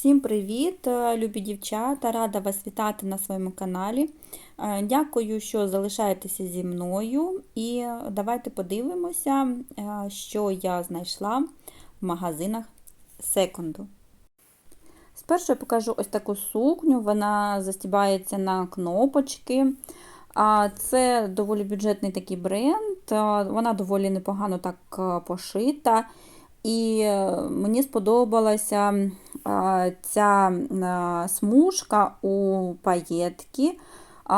Всім привіт, е, любі дівчата! Рада вас вітати на своєму каналі. Е, Дякую, що залишаєтеся зі мною. І давайте подивимося, е, що я знайшла в магазинах секонду. Спершу я покажу ось таку сукню, вона застібається на кнопочки. Це доволі бюджетний такий бренд, вона доволі непогано так пошита. І е, мені сподобалася ця смужка у паєтки.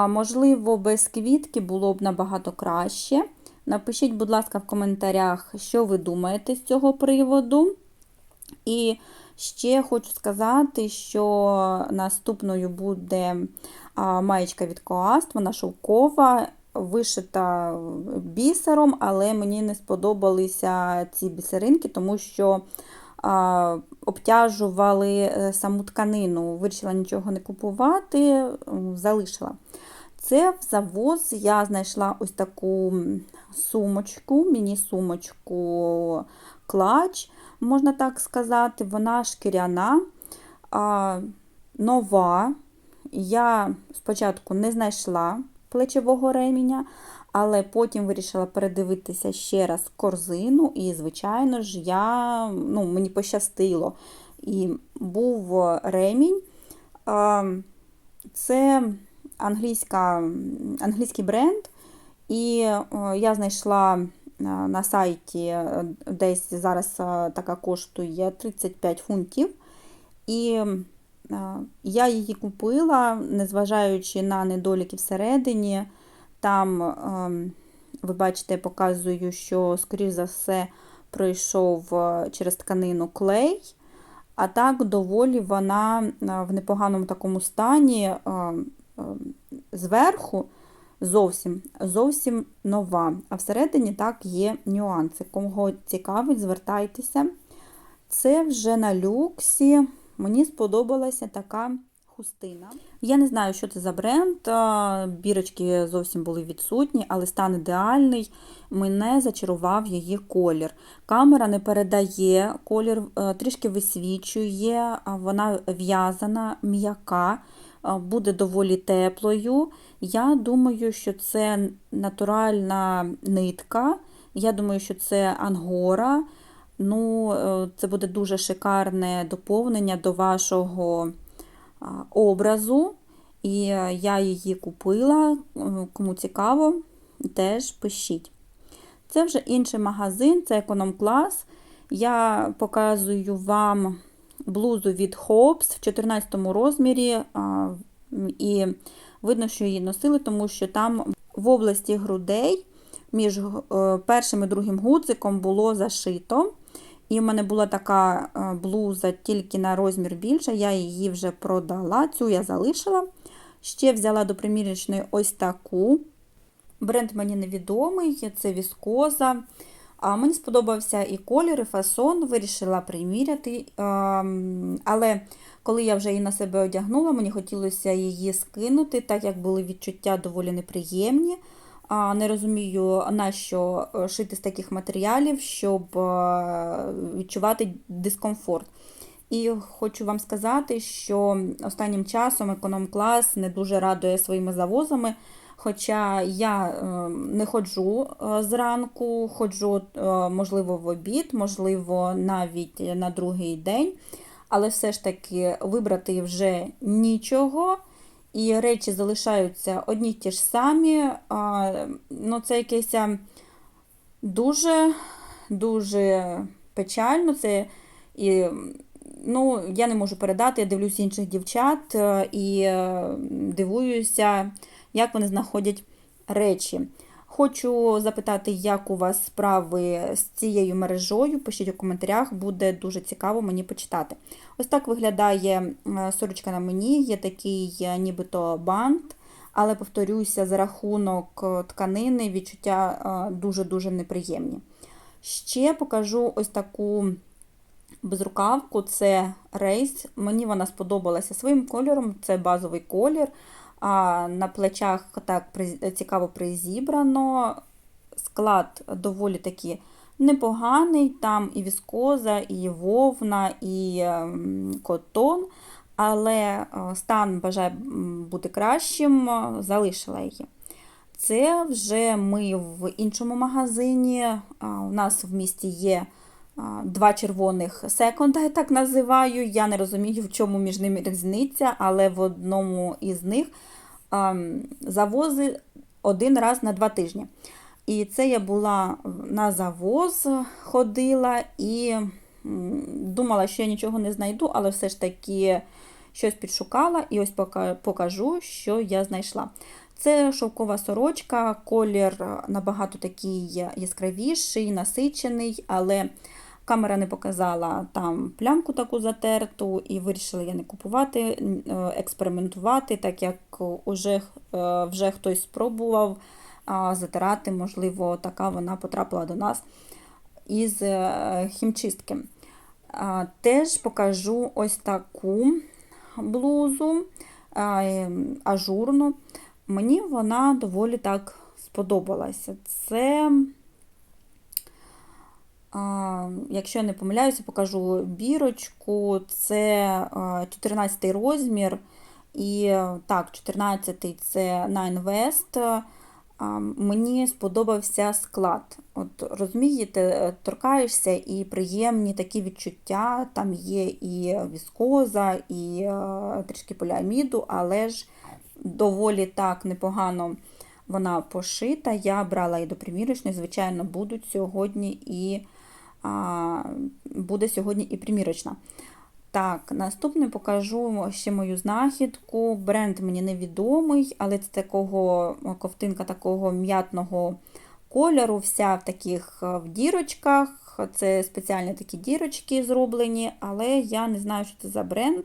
Можливо, без квітки було б набагато краще. Напишіть, будь ласка, в коментарях, що ви думаєте з цього приводу. І ще хочу сказати, що наступною буде маєчка від Коаст, вона шовкова вишита бісером, але мені не сподобалися ці бісеринки, тому що обтяжували е, саму тканину. Вирішила нічого не купувати, залишила. Це в завоз я знайшла ось таку сумочку, міні-сумочку клач, можна так сказати, вона шкіряна, а, нова. Я спочатку не знайшла плечового реміння, але потім вирішила передивитися ще раз корзину, і, звичайно ж, я, ну, мені пощастило. І був ремінь. Це англійська, англійський бренд, і я знайшла на сайті, десь зараз така коштує 35 фунтів. І я її купила, незважаючи на недоліки всередині. Там, ем, ви бачите, я показую, що, скоріш за все, пройшов е, через тканину клей, а так доволі вона е, в непоганому такому стані е, зверху зовсім зовсім нова. А всередині так є нюанси. Кого цікавить, звертайтеся. Це вже на люксі. Мені сподобалася така хустина. Я не знаю, що це за бренд. Бірочки зовсім були відсутні, але стан ідеальний. Мене зачарував її колір. Камера не передає колір, е, трішки висвічує, вона в'язана, м'яка, буде доволі теплою. Я думаю, що це натуральна нитка. Я думаю, що це ангора. Ну, е, Це буде дуже шикарне доповнення до вашого образу. І е, я її купила, е, кому цікаво, теж пишіть. Це вже інший магазин, це економ-клас. Я показую вам блузу від Hobbs в 14 розмірі. І видно, що її носили, тому що там в області грудей між першим і другим гудзиком було зашито. І в мене була така е, блуза тільки на розмір більше, я її вже продала, цю я залишила. Ще взяла до примірочної ось таку. Бренд мені невідомий, це віскоза. А Мені сподобався і колір, і фасон, вирішила приміряти. Ем, але коли я вже її на себе одягнула, мені хотілося її скинути, так як були відчуття доволі неприємні. Не розумію, на що е, шити з таких матеріалів, щоб е, відчувати дискомфорт. І хочу вам сказати, що останнім часом економ-клас не дуже радує своїми завозами. Хоча я е, не ходжу зранку, ходжу, можливо, в обід, можливо, навіть на другий день, але все ж таки вибрати вже нічого і речі залишаються одні ті ж самі. А, ну, Це якесь дуже дуже печально. Це і, ну, Я не можу передати, я дивлюсь інших дівчат е, і е, дивуюся, як вони знаходять речі. Хочу запитати, як у вас справи з цією мережою. Пишіть у коментарях, буде дуже цікаво мені почитати. Ось так виглядає е, сорочка на мені, є такий е, нібито бант, але, повторюся, за рахунок е, тканини відчуття дуже-дуже неприємні. Ще покажу ось таку безрукавку це рейс. Мені вона сподобалася своїм кольором, це базовий колір. А На плечах так цікаво призібрано. Склад доволі таки Непоганий, там і віскоза, і вовна, і ем, котон, але е, стан бажає бути кращим, е, залишила її. Це вже ми в іншому магазині. У нас в місті є два червоних секонда, я так називаю. Я не розумію, в чому між ними різниця, але в одному із них завози один раз на два тижні. І це я була на завоз, ходила і думала, що я нічого не знайду, але все ж таки щось підшукала і ось покажу, що я знайшла. Це шовкова сорочка, колір е, набагато такий яскравіший, насичений, але камера не показала там плямку таку затерту, і вирішила я не купувати, е, експериментувати, так як уже, е, вже хтось спробував затирати, можливо, така вона потрапила до нас із е, хімчистки. Теж покажу ось таку блузу ем, ажурну. Мені вона доволі так сподобалася. Це, якщо я не помиляюся, покажу бірочку. Це а, 14 розмір. І е, так, 14-й це Nine West. Мені сподобався склад. От розумієте, е, торкаєшся і приємні такі відчуття. Там є і віскоза, і е, трішки поліаміду, але ж доволі так непогано вона пошита. Я брала її до примірочної, звичайно, будуть сьогодні і буде сьогодні і примірочна. Так, наступне покажу ще мою знахідку. Бренд мені невідомий, але це такого ковтинка такого м'ятного кольору, вся в таких е, в дірочках. Це спеціальні такі дірочки зроблені, але я не знаю, що це за бренд.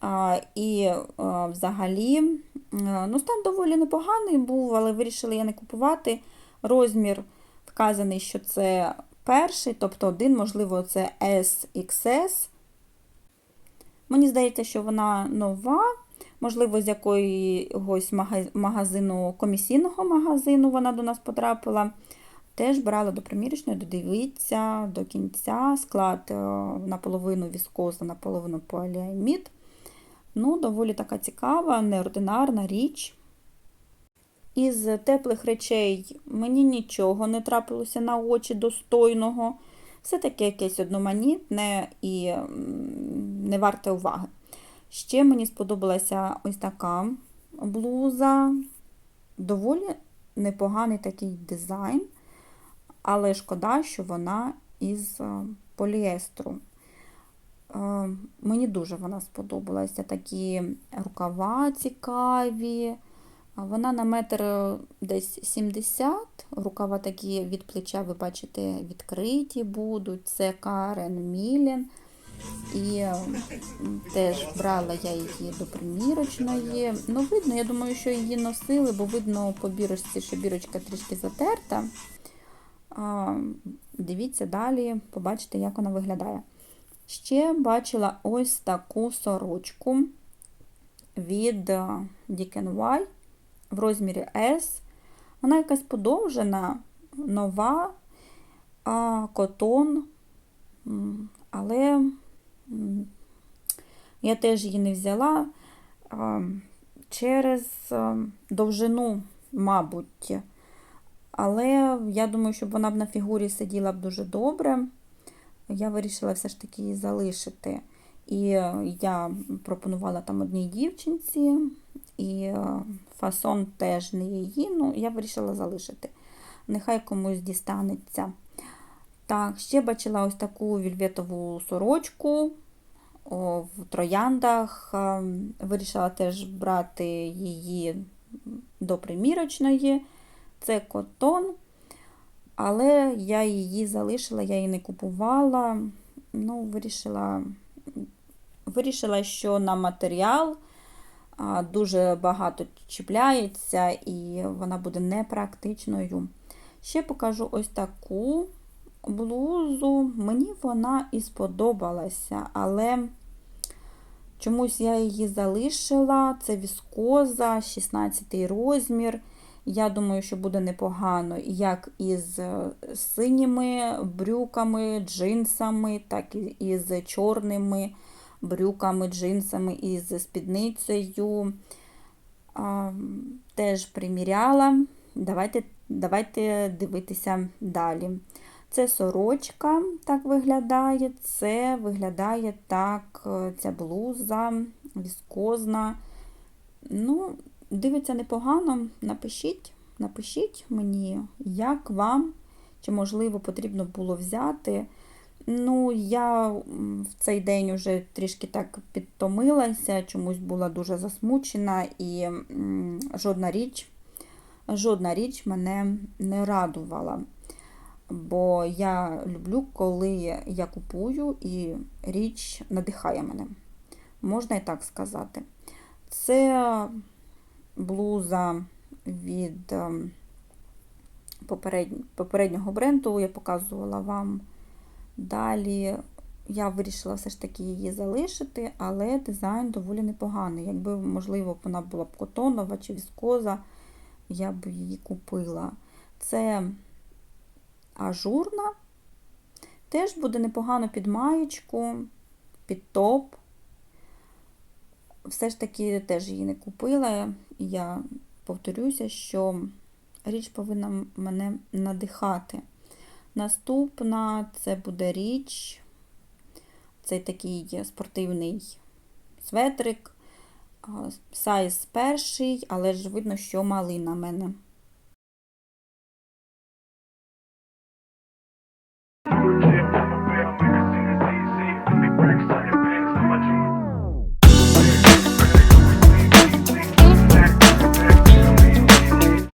А, І а, взагалі, а, ну, стан доволі непоганий був, але вирішила я не купувати. Розмір вказаний, що це перший, тобто один, можливо, це SXS. Мені здається, що вона нова, можливо, з якогось магазину, комісійного магазину вона до нас потрапила. Теж брала до примірочної, додивіться до кінця. Склад е, наполовину віскоза, наполовину поліамід. Ну, доволі така цікава, неординарна річ. Із теплих речей мені нічого не трапилося на очі достойного. Все таки якесь одноманітне і не варте уваги. Ще мені сподобалася ось така блуза. Доволі непоганий такий дизайн, але шкода, що вона із е, поліестру. Е, Мені дуже вона сподобалася. Такі рукава цікаві. Вона на метр е, десь 70, рукава такі від плеча, ви бачите, відкриті будуть. Це Карен Мілен. І е, теж брала я її до примірочної. Ну, видно, я думаю, що її носили, бо видно по бірочці, що бірочка трішки затерта. А, Дивіться далі, побачите, як вона виглядає. Ще бачила ось таку сорочку від е, DKNY в розмірі S. Вона якась подовжена, нова, а, котон, але я теж її не взяла а, через довжину, мабуть. Але я думаю, щоб вона б на фігурі сиділа б дуже добре. Я вирішила все ж таки її залишити. І е, я пропонувала там одній дівчинці, і е, фасон теж не її, ну я вирішила залишити. Нехай комусь дістанеться. Так, ще бачила ось таку вільветову сорочку о, в трояндах. Е, Вирішила теж брати її до примірочної. Це котон. Але я її залишила, я її не купувала. Ну, вирішила, вирішила, що на матеріал дуже багато чіпляється і вона буде непрактичною. Ще покажу ось таку блузу. Мені вона і сподобалася, але чомусь я її залишила. Це віскоза, 16 розмір. Я думаю, що буде непогано як із е, синіми брюками, джинсами, так і із чорними брюками, джинсами, із спідницею. А, Теж приміряла. Давайте, давайте дивитися далі. Це сорочка так виглядає, це виглядає так, е, ця блуза віскозна. Ну, дивиться непогано. Напишіть, напишіть мені, як вам, чи, можливо, потрібно було взяти. Ну, я в цей день вже трішки так підтомилася, чомусь була дуже засмучена, і жодна річ, жодна річ мене не радувала. Бо я люблю, коли я купую і річ надихає мене. Можна і так сказати. Це блуза від ем, попереднього бренду, я показувала вам. Далі я вирішила все ж таки її залишити, але дизайн доволі непоганий. Якби, можливо, вона була б котонова чи віскоза, я б її купила. Це ажурна. Теж буде непогано під маєчку, під топ. Все ж таки теж її не купила. І Я повторюся, що річ повинна мене надихати. Наступна це буде річ, цей такий спортивний светрик, сайз перший, але ж видно, що малий на мене.